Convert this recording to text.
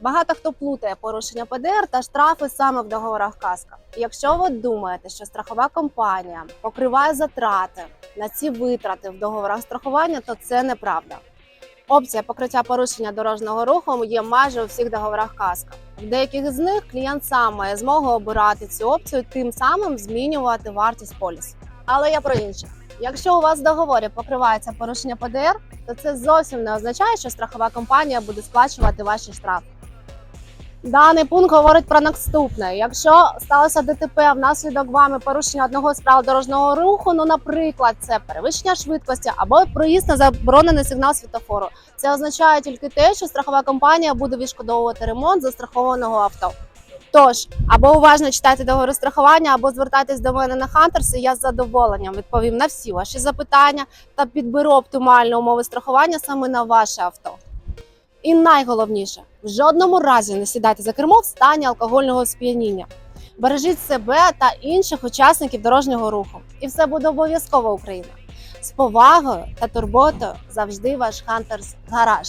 Багато хто плутає порушення ПДР та штрафи саме в договорах каска. Якщо ви думаєте, що страхова компанія покриває затрати на ці витрати в договорах страхування, то це неправда. Опція покриття порушення дорожнього руху є майже у всіх договорах каска. В деяких з них клієнт сам має змогу обирати цю опцію, тим самим змінювати вартість полісу. Але я про інше. Якщо у вас в договорі покривається порушення ПДР, то це зовсім не означає, що страхова компанія буде сплачувати ваші штрафи. Даний пункт говорить про наступне: якщо сталося ДТП внаслідок вами порушення одного з правил дорожнього руху, ну, наприклад, це перевищення швидкості або проїзд на заборонений сигнал світофору, це означає тільки те, що страхова компанія буде відшкодовувати ремонт застрахованого авто. Тож або уважно читайте договори страхування, або звертайтесь до мене на Хантерс, і я з задоволенням відповім на всі ваші запитання та підберу оптимальні умови страхування саме на ваше авто. І найголовніше, в жодному разі не сідайте за кермо в стані алкогольного сп'яніння. Бережіть себе та інших учасників дорожнього руху, і все буде обов'язково Україна. З повагою та турботою завжди ваш Хантерс Гараж.